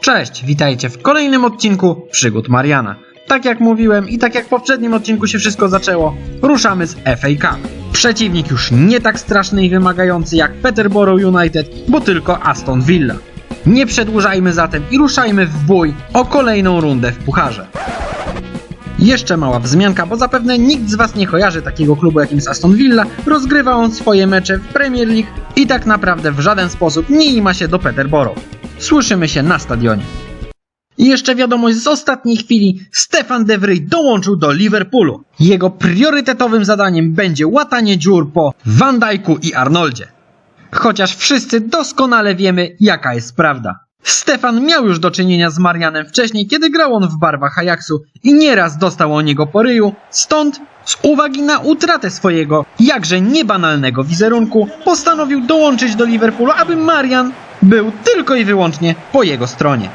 Cześć, witajcie w kolejnym odcinku Przygód Mariana. Tak jak mówiłem i tak jak w poprzednim odcinku się wszystko zaczęło, ruszamy z FA Cup. Przeciwnik już nie tak straszny i wymagający jak Peterborough United, bo tylko Aston Villa. Nie przedłużajmy zatem i ruszajmy w bój o kolejną rundę w pucharze. Jeszcze mała wzmianka, bo zapewne nikt z Was nie kojarzy takiego klubu jakim jest Aston Villa. Rozgrywa on swoje mecze w Premier League i tak naprawdę w żaden sposób nie ima się do Peterborough. Słyszymy się na stadionie. I jeszcze wiadomość z ostatniej chwili, Stefan De Vrij dołączył do Liverpoolu. Jego priorytetowym zadaniem będzie łatanie dziur po Van Dijku i Arnoldzie. Chociaż wszyscy doskonale wiemy, jaka jest prawda. Stefan miał już do czynienia z Marianem wcześniej, kiedy grał on w barwach Ajaxu i nieraz dostał o niego po ryju, stąd z uwagi na utratę swojego jakże niebanalnego wizerunku postanowił dołączyć do Liverpoolu, aby Marian był tylko i wyłącznie po jego stronie.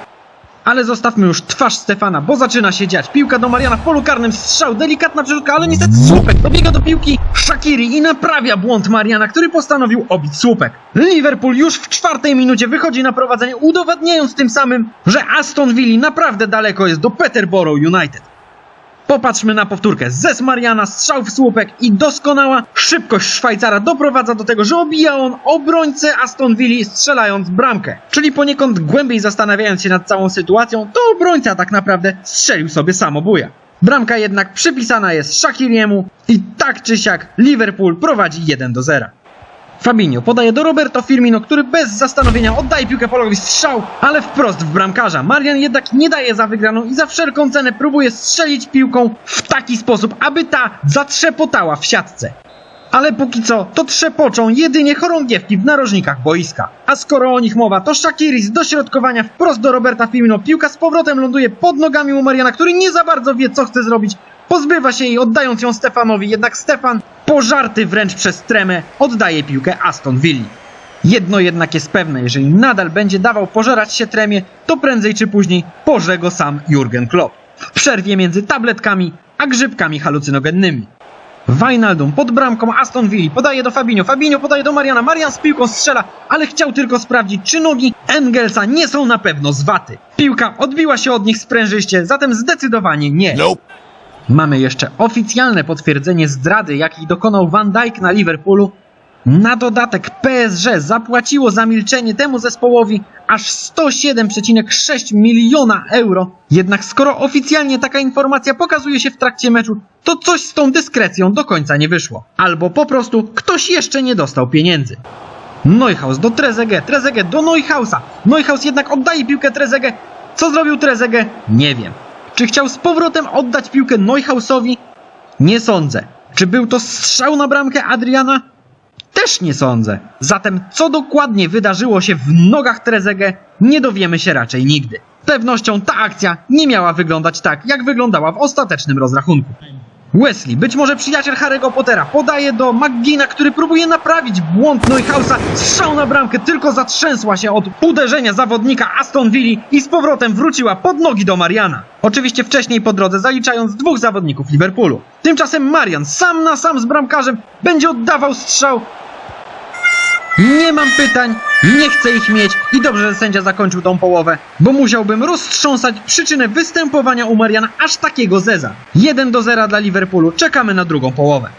Ale zostawmy już twarz Stefana, bo zaczyna się dziać. Piłka do Mariana w polu karnym, strzał, delikatna przerzutka, ale niestety słupek dobiega do piłki Shakiri i naprawia błąd Mariana, który postanowił obić słupek. Liverpool już w czwartej minucie wychodzi na prowadzenie, udowadniając tym samym, że Aston Villa naprawdę daleko jest do Peterborough United. Popatrzmy na powtórkę. Zes Mariana, strzał w słupek i doskonała szybkość Szwajcara doprowadza do tego, że obija on obrońcę Aston Villa strzelając bramkę. Czyli poniekąd głębiej zastanawiając się nad całą sytuacją, to obrońca tak naprawdę strzelił sobie samobuja. Bramka jednak przypisana jest Shakiriemu i tak czy siak Liverpool prowadzi 1 do 0. Fabinho podaje do Roberto Firmino, który bez zastanowienia oddaje piłkę Polowi strzał, ale wprost w bramkarza. Marian jednak nie daje za wygraną i za wszelką cenę próbuje strzelić piłką w taki sposób, aby ta zatrzepotała w siatce. Ale póki co to trzepoczą jedynie chorągiewki w narożnikach boiska. A skoro o nich mowa, to Shakiri z dośrodkowania wprost do Roberta Firmino. Piłka z powrotem ląduje pod nogami u Mariana, który nie za bardzo wie co chce zrobić. Pozbywa się jej, oddając ją Stefanowi, jednak Stefan, pożarty wręcz przez tremę, oddaje piłkę Aston Villa. Jedno jednak jest pewne, jeżeli nadal będzie dawał pożerać się tremie, to prędzej czy później pożre go sam Jurgen Klopp. W przerwie między tabletkami a grzybkami halucynogennymi. Wijnaldum pod bramką Aston Villa podaje do Fabinho, Fabinho podaje do Mariana, Marian z piłką strzela, ale chciał tylko sprawdzić, czy nogi Engelsa nie są na pewno z waty. Piłka odbiła się od nich sprężyście, zatem zdecydowanie nie. Mamy jeszcze oficjalne potwierdzenie zdrady, jakiej dokonał Van Dijk na Liverpoolu. Na dodatek PSG zapłaciło za milczenie temu zespołowi aż 107,6 miliona euro. Jednak skoro oficjalnie taka informacja pokazuje się w trakcie meczu, to coś z tą dyskrecją do końca nie wyszło. Albo po prostu ktoś jeszcze nie dostał pieniędzy. Neuhaus do Trezeguet, Trezeguet do Neuhausa. Neuhaus jednak oddaje piłkę Trezeguet. Co zrobił Trezeguet? Nie wiem. Czy chciał z powrotem oddać piłkę Neuhausowi? Nie sądzę. Czy był to strzał na bramkę Adriana? Też nie sądzę. Zatem co dokładnie wydarzyło się w nogach Trezeguet, nie dowiemy się raczej nigdy. Z pewnością ta akcja nie miała wyglądać tak, jak wyglądała w ostatecznym rozrachunku. Wesley, być może przyjaciel Harry'ego Pottera, podaje do McGina, który próbuje naprawić błąd Neuhausa. Strzał na bramkę tylko zatrzęsła się od uderzenia zawodnika Aston Villa i z powrotem wróciła pod nogi do Mariana. Oczywiście wcześniej po drodze zaliczając dwóch zawodników Liverpoolu. Tymczasem Marian sam na sam z bramkarzem będzie oddawał strzał. Nie mam pytań, nie chcę ich mieć i dobrze, że sędzia zakończył tą połowę, bo musiałbym roztrząsać przyczynę występowania u Mariana aż takiego zeza. 1 do 0 dla Liverpoolu, czekamy na drugą połowę.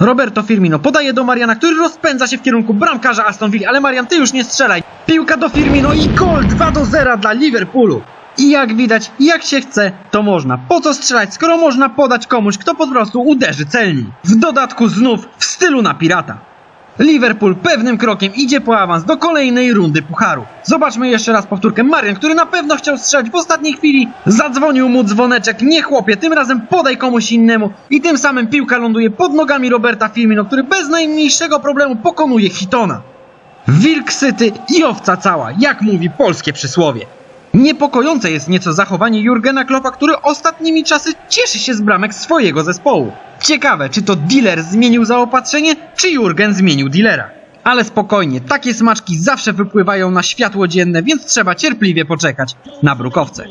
Roberto Firmino podaje do Mariana, który rozpędza się w kierunku bramkarza Aston Villa, ale Marian, ty już nie strzelaj. Piłka do Firmino i gol 2 do 0 dla Liverpoolu. I jak widać, jak się chce, to można. Po co strzelać, skoro można podać komuś, kto po prostu uderzy celniej. W dodatku znów w stylu na pirata. Liverpool pewnym krokiem idzie po awans do kolejnej rundy pucharu. Zobaczmy jeszcze raz powtórkę. Marian, który na pewno chciał strzelić w ostatniej chwili, zadzwonił mu dzwoneczek. Nie chłopie, tym razem podaj komuś innemu. I tym samym piłka ląduje pod nogami Roberta Firmino, który bez najmniejszego problemu pokonuje Hitona. Wilk syty i owca cała, jak mówi polskie przysłowie. Niepokojące jest nieco zachowanie Jurgena Kloppa, który ostatnimi czasy cieszy się z bramek swojego zespołu. Ciekawe, czy to dealer zmienił zaopatrzenie, czy Jurgen zmienił dealera. Ale spokojnie, takie smaczki zawsze wypływają na światło dzienne, więc trzeba cierpliwie poczekać na brukowce.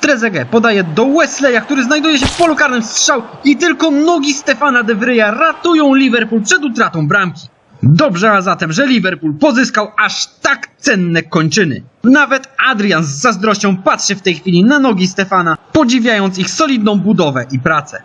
Trezeguet podaje do Wesleya, który znajduje się w polu karnym strzał i tylko nogi Stefana De Vrija ratują Liverpool przed utratą bramki. Dobrze a zatem, że Liverpool pozyskał aż tak cenne kończyny. Nawet Adrian z zazdrością patrzy w tej chwili na nogi Stefana, podziwiając ich solidną budowę i pracę.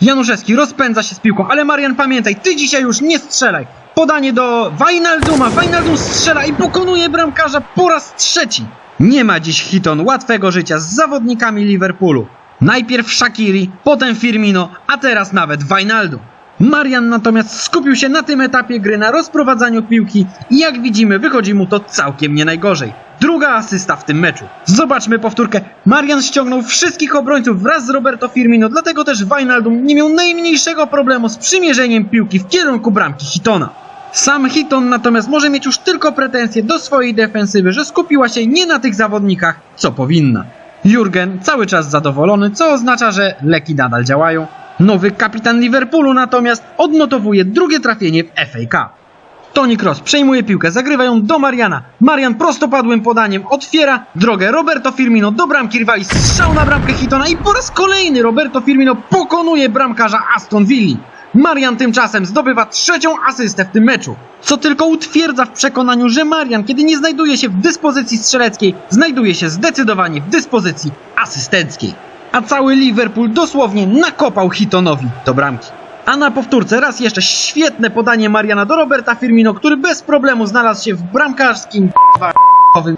Januszewski rozpędza się z piłką, ale Marian pamiętaj, ty dzisiaj już nie strzelaj. Podanie do Wijnalduma, Wijnaldum strzela i pokonuje bramkarza po raz trzeci. Nie ma dziś Hiton łatwego życia z zawodnikami Liverpoolu. Najpierw Shakiri, potem Firmino, a teraz nawet Wijnaldum. Marian natomiast skupił się na tym etapie gry na rozprowadzaniu piłki i jak widzimy wychodzi mu to całkiem nie najgorzej. Druga asysta w tym meczu. Zobaczmy powtórkę. Marian ściągnął wszystkich obrońców wraz z Roberto Firmino, dlatego też Wijnaldum nie miał najmniejszego problemu z przymierzeniem piłki w kierunku bramki Hitona. Sam Hiton natomiast może mieć już tylko pretensje do swojej defensywy, że skupiła się nie na tych zawodnikach, co powinna. Jurgen cały czas zadowolony, co oznacza, że leki nadal działają. Nowy kapitan Liverpoolu natomiast odnotowuje drugie trafienie w FA Cup. Toni Kroos przejmuje piłkę, zagrywa ją do Mariana. Marian prostopadłym podaniem otwiera drogę Roberto Firmino do bramki rywali. Strzał na bramkę Hitona i po raz kolejny Roberto Firmino pokonuje bramkarza Aston Villa. Marian tymczasem zdobywa trzecią asystę w tym meczu, co tylko utwierdza w przekonaniu, że Marian, kiedy nie znajduje się w dyspozycji strzeleckiej, znajduje się zdecydowanie w dyspozycji asystenckiej. A cały Liverpool dosłownie nakopał Hitonowi do bramki. A na powtórce raz jeszcze świetne podanie Mariana do Roberta Firmino, który bez problemu znalazł się w bramkarskim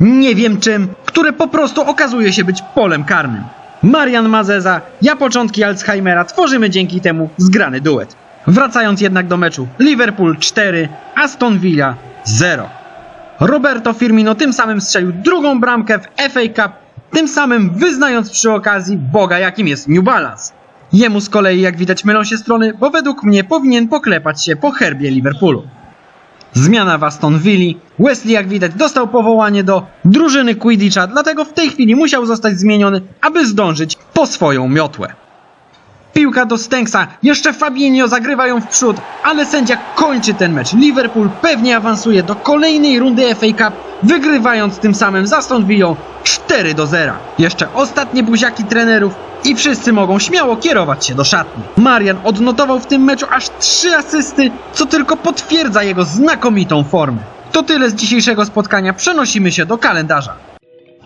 nie wiem czym, które po prostu okazuje się być polem karnym. Marian Mazeza, ja początki Alzheimera tworzymy dzięki temu zgrany duet. Wracając jednak do meczu, Liverpool 4, Aston Villa 0. Roberto Firmino tym samym strzelił drugą bramkę w FA Cup, tym samym wyznając przy okazji Boga jakim jest New Balance. Jemu z kolei jak widać mylą się strony, bo według mnie powinien poklepać się po herbie Liverpoolu. Zmiana w Aston Villa. Wesley jak widać dostał powołanie do drużyny Quidditcha, dlatego w tej chwili musiał zostać zmieniony, aby zdążyć po swoją miotłę. Piłka do Stanksa, jeszcze Fabinho zagrywa ją w przód, ale sędzia kończy ten mecz. Liverpool pewnie awansuje do kolejnej rundy FA Cup, wygrywając tym samym z Aston Villa 4 do 0. Jeszcze ostatnie buziaki trenerów i wszyscy mogą śmiało kierować się do szatni. Marian odnotował w tym meczu aż 3 asysty, co tylko potwierdza jego znakomitą formę. To tyle z dzisiejszego spotkania, przenosimy się do kalendarza.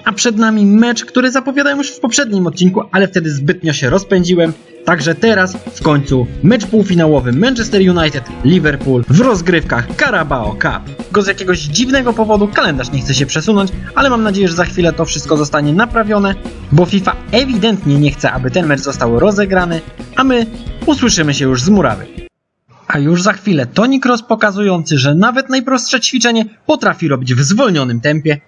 A przed nami mecz, który zapowiadałem już w poprzednim odcinku, ale wtedy zbytnio się rozpędziłem. Także teraz w końcu mecz półfinałowy Manchester United Liverpool w rozgrywkach Carabao Cup. Go z jakiegoś dziwnego powodu kalendarz nie chce się przesunąć, ale mam nadzieję, że za chwilę to wszystko zostanie naprawione, bo FIFA ewidentnie nie chce, aby ten mecz został rozegrany, a my usłyszymy się już z murawy. A już za chwilę Toni Kroos pokazujący, że nawet najprostsze ćwiczenie potrafi robić w zwolnionym tempie,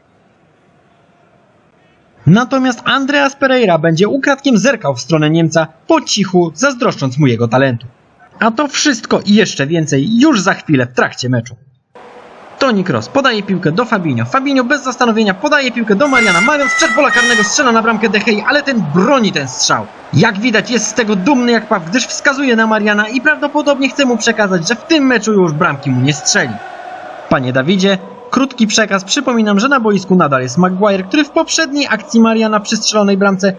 Natomiast Andreas Pereira będzie ukradkiem zerkał w stronę Niemca, po cichu zazdroszcząc mu jego talentu. A to wszystko i jeszcze więcej już za chwilę w trakcie meczu. Toni Kroos podaje piłkę do Fabinho. Fabinho bez zastanowienia podaje piłkę do Mariana. Marian z pola karnego strzela na bramkę De Gea, ale ten broni ten strzał. Jak widać jest z tego dumny jak paw, gdyż wskazuje na Mariana i prawdopodobnie chce mu przekazać, że w tym meczu już bramki mu nie strzeli. Panie Dawidzie, krótki przekaz. Przypominam, że na boisku nadal jest Maguire, który w poprzedniej akcji Mariana przy strzelonej bramce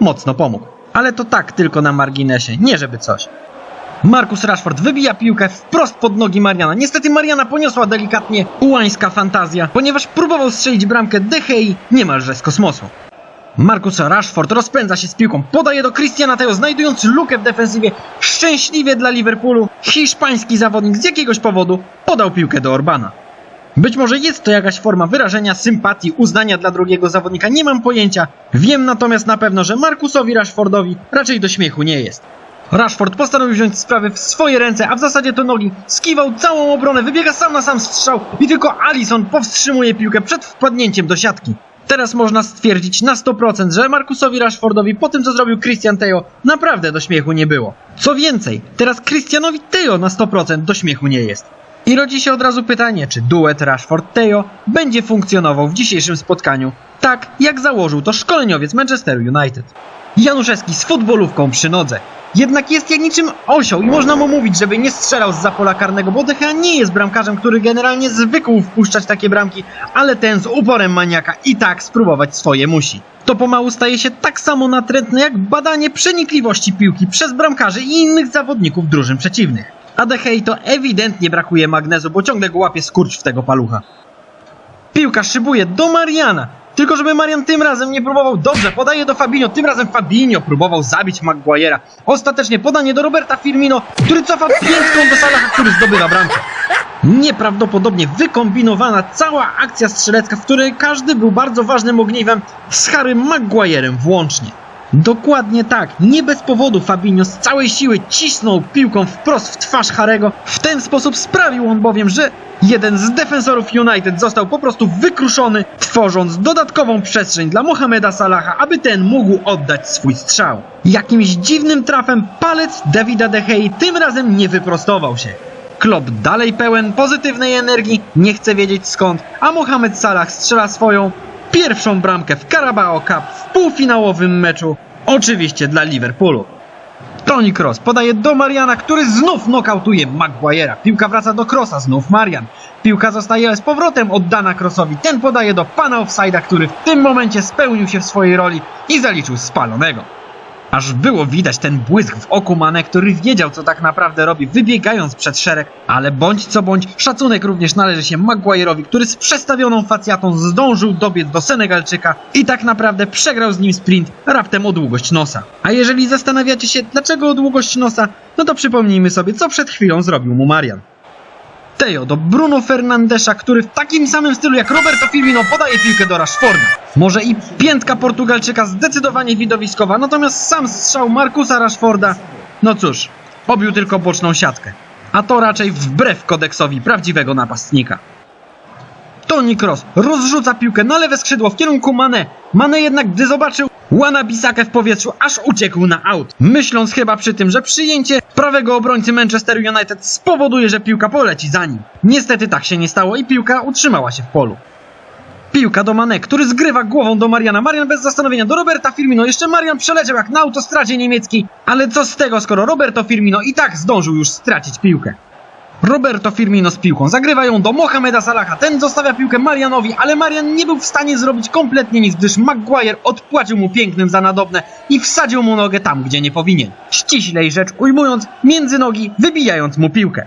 mocno pomógł. Ale to tak tylko na marginesie, nie żeby coś. Marcus Rashford wybija piłkę wprost pod nogi Mariana. Niestety Mariana poniosła delikatnie ułańska fantazja, ponieważ próbował strzelić bramkę De Gea niemalże z kosmosu. Marcus Rashford rozpędza się z piłką, podaje do Christiana Teo, znajdując lukę w defensywie. Szczęśliwie dla Liverpoolu, hiszpański zawodnik z jakiegoś powodu podał piłkę do Orbana. Być może jest to jakaś forma wyrażenia sympatii, uznania dla drugiego zawodnika, nie mam pojęcia. Wiem natomiast na pewno, że Markusowi Rashfordowi raczej do śmiechu nie jest. Rashford postanowił wziąć sprawy w swoje ręce, a w zasadzie to nogi. Skiwał całą obronę, wybiega sam na sam strzał i tylko Alisson powstrzymuje piłkę przed wpadnięciem do siatki. Teraz można stwierdzić na 100%, że Markusowi Rashfordowi po tym co zrobił Christian Teo naprawdę do śmiechu nie było. Co więcej, teraz Christianowi Teo na 100% do śmiechu nie jest. I rodzi się od razu pytanie, czy duet Rashford-Teo będzie funkcjonował w dzisiejszym spotkaniu tak, jak założył to szkoleniowiec Manchesteru United. Januszewski z futbolówką przy nodze. Jednak jest jak niczym osioł i można mu mówić, żeby nie strzelał z pola karnego, bo nie jest bramkarzem, który generalnie zwykł wpuszczać takie bramki, ale ten z uporem maniaka i tak spróbować swoje musi. To pomału staje się tak samo natrętne jak badanie przenikliwości piłki przez bramkarzy i innych zawodników drużyn przeciwnych. A De Gea to ewidentnie brakuje magnezu, bo ciągle go łapie skurcz w tego palucha. Piłka szybuje do Mariana. Tylko żeby Marian tym razem nie próbował dobrze, podaje do Fabinho, tym razem Fabinho próbował zabić Maguire'a. Ostatecznie podanie do Roberta Firmino, który cofa piętką do Salaha, który zdobywa bramkę. Nieprawdopodobnie wykombinowana cała akcja strzelecka, w której każdy był bardzo ważnym ogniwem z Harrym Maguire'em włącznie. Dokładnie tak, nie bez powodu Fabinho z całej siły cisnął piłką wprost w twarz Harego. W ten sposób sprawił on bowiem, że jeden z defensorów United został po prostu wykruszony, tworząc dodatkową przestrzeń dla Mohameda Salaha, aby ten mógł oddać swój strzał. Jakimś dziwnym trafem palec Davida De Gea tym razem nie wyprostował się. Klopp dalej pełen pozytywnej energii, nie chce wiedzieć skąd, a Mohamed Salah strzela swoją pierwszą bramkę w Carabao Cup w półfinałowym meczu, oczywiście dla Liverpoolu. Toni Kroos podaje do Mariana, który znów nokautuje Maguire'a. Piłka wraca do Krosa, znów Marian. Piłka zostaje z powrotem oddana Crossowi. Ten podaje do pana offside'a, który w tym momencie spełnił się w swojej roli i zaliczył spalonego. Aż było widać ten błysk w oku Mane, który wiedział co tak naprawdę robi, wybiegając przed szereg, ale bądź co bądź, szacunek również należy się Maguire'owi, który z przestawioną facjatą zdążył dobiec do Senegalczyka i tak naprawdę przegrał z nim sprint raptem o długość nosa. A jeżeli zastanawiacie się, dlaczego o długość nosa, no to przypomnijmy sobie, co przed chwilą zrobił mu Marian. Teo do Bruno Fernandesza, który w takim samym stylu jak Roberto Firmino podaje piłkę do Rashforda. Może i piętka Portugalczyka zdecydowanie widowiskowa, natomiast sam strzał Markusa Rashforda, no cóż, pobił tylko boczną siatkę. A to raczej wbrew kodeksowi prawdziwego napastnika. Toni Kroos rozrzuca piłkę na lewe skrzydło w kierunku Mane. Mane jednak, gdy zobaczył Łana Bisakę w powietrzu, aż uciekł na aut. Myśląc chyba przy tym, że przyjęcie prawego obrońcy Manchester United spowoduje, że piłka poleci za nim. Niestety tak się nie stało i piłka utrzymała się w polu. Piłka do Mane, który zgrywa głową do Mariana. Marian bez zastanowienia do Roberta Firmino. Jeszcze Marian przeleciał jak na autostradzie niemieckiej. Ale co z tego, skoro Roberto Firmino i tak zdążył już stracić piłkę. Roberto Firmino z piłką. Zagrywa ją do Mohameda Salaha. Ten zostawia piłkę Marianowi, ale Marian nie był w stanie zrobić kompletnie nic, gdyż Maguire odpłacił mu pięknym za nadobne i wsadził mu nogę tam, gdzie nie powinien. Ściślej rzecz ujmując, między nogi, wybijając mu piłkę.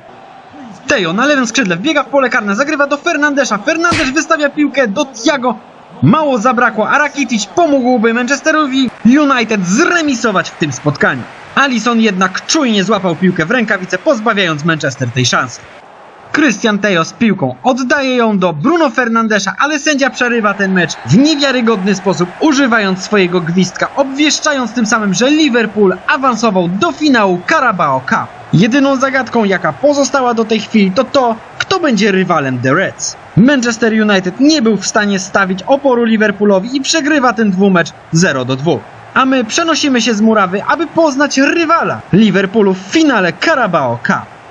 Teo na lewym skrzydle wbiega w pole karne, zagrywa do Fernandesza. Fernandes wystawia piłkę do Thiago. Mało zabrakło, a Rakitic pomógłby Manchesterowi United zremisować w tym spotkaniu. Alisson jednak czujnie złapał piłkę w rękawice, pozbawiając Manchester tej szansy. Christian Teo z piłką oddaje ją do Bruno Fernandesza, ale sędzia przerywa ten mecz w niewiarygodny sposób, używając swojego gwizdka, obwieszczając tym samym, że Liverpool awansował do finału Carabao Cup. Jedyną zagadką, jaka pozostała do tej chwili, to to, kto będzie rywalem The Reds. Manchester United nie był w stanie stawić oporu Liverpoolowi i przegrywa ten dwumecz 0 do 2. A my przenosimy się z murawy, aby poznać rywala Liverpoolu w finale Carabao Cup.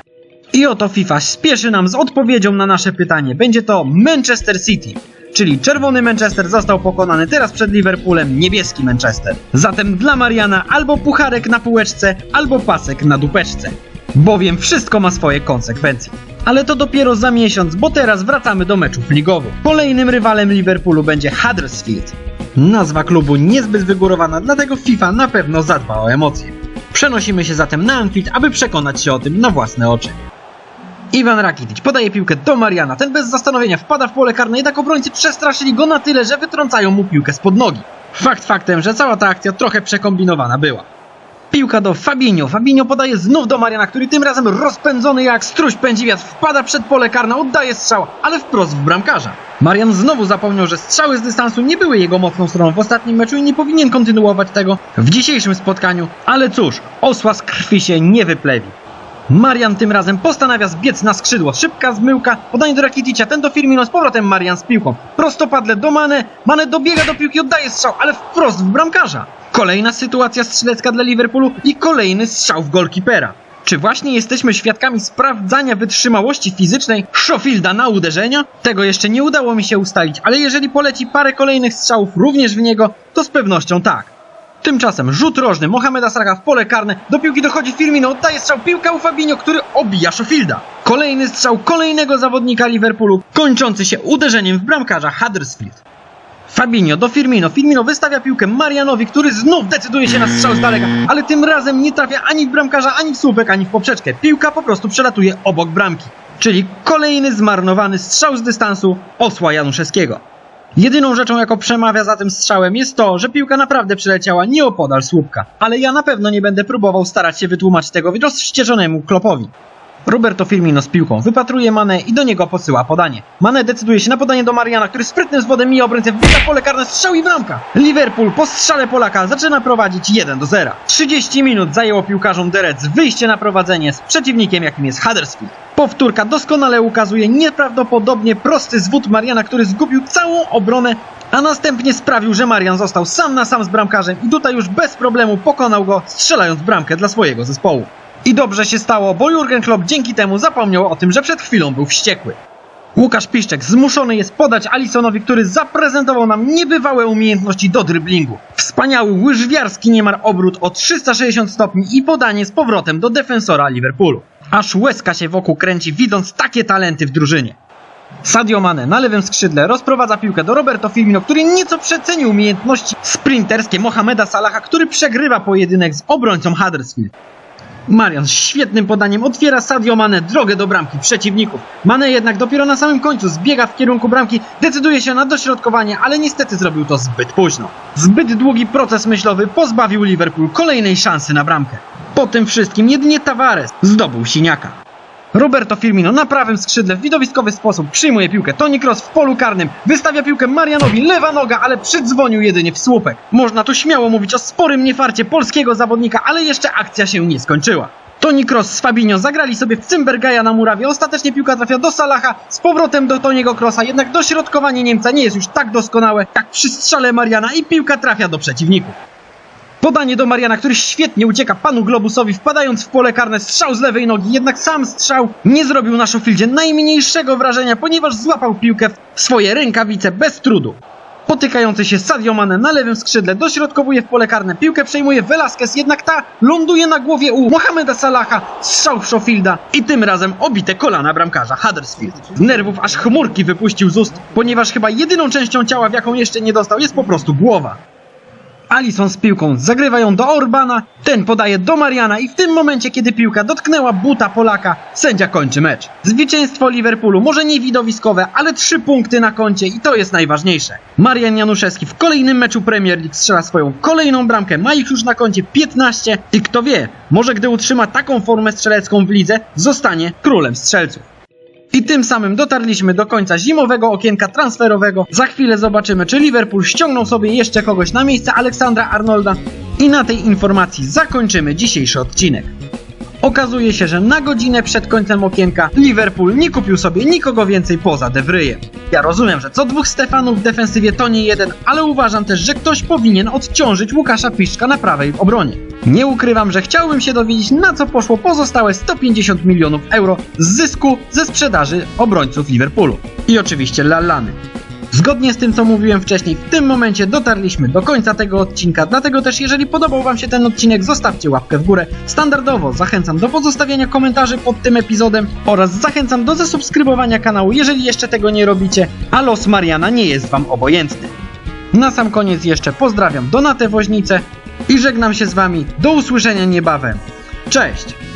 I oto FIFA spieszy nam z odpowiedzią na nasze pytanie. Będzie to Manchester City. Czyli czerwony Manchester został pokonany teraz przed Liverpoolem niebieski Manchester. Zatem dla Mariana albo pucharek na półeczce, albo pasek na dupeczce. Bowiem wszystko ma swoje konsekwencje. Ale to dopiero za miesiąc, bo teraz wracamy do meczów ligowych. Kolejnym rywalem Liverpoolu będzie Huddersfield. Nazwa klubu niezbyt wygórowana, dlatego FIFA na pewno zadba o emocje. Przenosimy się zatem na Anfield, aby przekonać się o tym na własne oczy. Iwan Rakitic podaje piłkę do Mariana. Ten bez zastanowienia wpada w pole karne, jednak obrońcy przestraszyli go na tyle, że wytrącają mu piłkę spod nogi. Fakt faktem, że cała ta akcja trochę przekombinowana była. Piłka do Fabinho. Fabinho podaje znów do Mariana, który tym razem rozpędzony jak struś pędzi wiatr wpada przed pole karne, oddaje strzał, ale wprost w bramkarza. Marian znowu zapomniał, że strzały z dystansu nie były jego mocną stroną w ostatnim meczu i nie powinien kontynuować tego w dzisiejszym spotkaniu, ale cóż, osła z krwi się nie wyplewi. Marian tym razem postanawia zbiec na skrzydło. Szybka zmyłka, podanie do Rakiticia, ten do Firmino, z powrotem Marian z piłką. Prostopadle do Mane, Mane dobiega do piłki, oddaje strzał, ale wprost w bramkarza. Kolejna sytuacja strzelecka dla Liverpoolu i kolejny strzał w golkipera. Czy właśnie jesteśmy świadkami sprawdzania wytrzymałości fizycznej Schofielda na uderzenia? Tego jeszcze nie udało mi się ustalić, ale jeżeli poleci parę kolejnych strzałów również w niego, to z pewnością tak. Tymczasem rzut rożny Mohameda Salaha w pole karne, do piłki dochodzi Firmino, oddaje strzał piłka u Fabinho, który obija Schofielda. Kolejny strzał kolejnego zawodnika Liverpoolu, kończący się uderzeniem w bramkarza Huddersfield. Fabinho do Firmino. Firmino wystawia piłkę Marianowi, który znów decyduje się na strzał z daleka, ale tym razem nie trafia ani w bramkarza, ani w słupek, ani w poprzeczkę. Piłka po prostu przelatuje obok bramki. Czyli kolejny zmarnowany strzał z dystansu osła Januszewskiego. Jedyną rzeczą, jaką przemawia za tym strzałem, jest to, że piłka naprawdę przeleciała nieopodal słupka. Ale ja na pewno nie będę próbował starać się wytłumaczyć tego rozwścieżonemu Klopowi. Roberto Firmino z piłką wypatruje Mane i do niego posyła podanie. Mane decyduje się na podanie do Mariana, który sprytnym zwodem mija obrońcę, wbija w pole karne, strzał i bramka. Liverpool po strzale Polaka zaczyna prowadzić 1 do 0. 30 minut zajęło piłkarzom Reds wyjście na prowadzenie z przeciwnikiem, jakim jest Huddersfield. Powtórka doskonale ukazuje nieprawdopodobnie prosty zwód Mariana, który zgubił całą obronę, a następnie sprawił, że Marian został sam na sam z bramkarzem i tutaj już bez problemu pokonał go, strzelając bramkę dla swojego zespołu. I dobrze się stało, bo Jurgen Klopp dzięki temu zapomniał o tym, że przed chwilą był wściekły. Łukasz Piszczek zmuszony jest podać Alisonowi, który zaprezentował nam niebywałe umiejętności do dryblingu. Wspaniały łyżwiarski niemal obrót o 360 stopni i podanie z powrotem do defensora Liverpoolu. Aż łezka się wokół kręci widząc takie talenty w drużynie. Sadio Mane na lewym skrzydle rozprowadza piłkę do Roberto Firmino, który nieco przecenił umiejętności sprinterskie Mohameda Salaha, który przegrywa pojedynek z obrońcą Huddersfield. Marian z świetnym podaniem otwiera Sadio Mane drogę do bramki przeciwników. Mane jednak dopiero na samym końcu zbiega w kierunku bramki, decyduje się na dośrodkowanie, ale niestety zrobił to zbyt późno. Zbyt długi proces myślowy pozbawił Liverpool kolejnej szansy na bramkę. Po tym wszystkim jedynie Tavares zdobył siniaka. Roberto Firmino na prawym skrzydle w widowiskowy sposób przyjmuje piłkę. Toni Kroos w polu karnym wystawia piłkę Marianowi, lewa noga, ale przydzwonił jedynie w słupek. Można tu śmiało mówić o sporym niefarcie polskiego zawodnika, ale jeszcze akcja się nie skończyła. Toni Kroos z Fabinho zagrali sobie w Cymbergaja na murawie. Ostatecznie piłka trafia do Salaha, z powrotem do Toniego Krosa. Jednak dośrodkowanie Niemca nie jest już tak doskonałe, jak przy strzale Mariana i piłka trafia do przeciwników. Podanie do Mariana, który świetnie ucieka panu Globusowi, wpadając w pole karne strzał z lewej nogi, jednak sam strzał nie zrobił na Sheffieldzie najmniejszego wrażenia, ponieważ złapał piłkę w swoje rękawice bez trudu. Potykający się Sadio Mane na lewym skrzydle dośrodkowuje w pole karne, piłkę przejmuje Velasquez, jednak ta ląduje na głowie u Mohameda Salaha, strzał Sheffielda i tym razem obite kolana bramkarza Huddersfield. Z nerwów aż chmurki wypuścił z ust, ponieważ chyba jedyną częścią ciała, w jaką jeszcze nie dostał, jest po prostu głowa. Alison z piłką zagrywa ją do Orbana, ten podaje do Mariana i w tym momencie, kiedy piłka dotknęła buta Polaka, sędzia kończy mecz. Zwycięstwo Liverpoolu może nie widowiskowe, ale trzy punkty na koncie i to jest najważniejsze. Marian Januszewski w kolejnym meczu Premier League strzela swoją kolejną bramkę, ma ich już na koncie 15 i kto wie, może gdy utrzyma taką formę strzelecką w lidze, zostanie królem strzelców. I tym samym dotarliśmy do końca zimowego okienka transferowego. Za chwilę zobaczymy, czy Liverpool ściągnął sobie jeszcze kogoś na miejsce Aleksandra Arnolda. I na tej informacji zakończymy dzisiejszy odcinek. Okazuje się, że na godzinę przed końcem okienka Liverpool nie kupił sobie nikogo więcej poza De Vrije. Ja rozumiem, że co dwóch Stefanów w defensywie to nie jeden, ale uważam też, że ktoś powinien odciążyć Łukasza Piszczka na prawej obronie. Nie ukrywam, że chciałbym się dowiedzieć, na co poszło pozostałe 150 milionów euro z zysku ze sprzedaży obrońców Liverpoolu. I oczywiście Lallany. Zgodnie z tym, co mówiłem wcześniej, w tym momencie dotarliśmy do końca tego odcinka, dlatego też jeżeli podobał Wam się ten odcinek, zostawcie łapkę w górę. Standardowo zachęcam do pozostawienia komentarzy pod tym epizodem oraz zachęcam do zasubskrybowania kanału, jeżeli jeszcze tego nie robicie, a los Mariana nie jest Wam obojętny. Na sam koniec jeszcze pozdrawiam Donatę Woźnicę i żegnam się z Wami. Do usłyszenia niebawem. Cześć!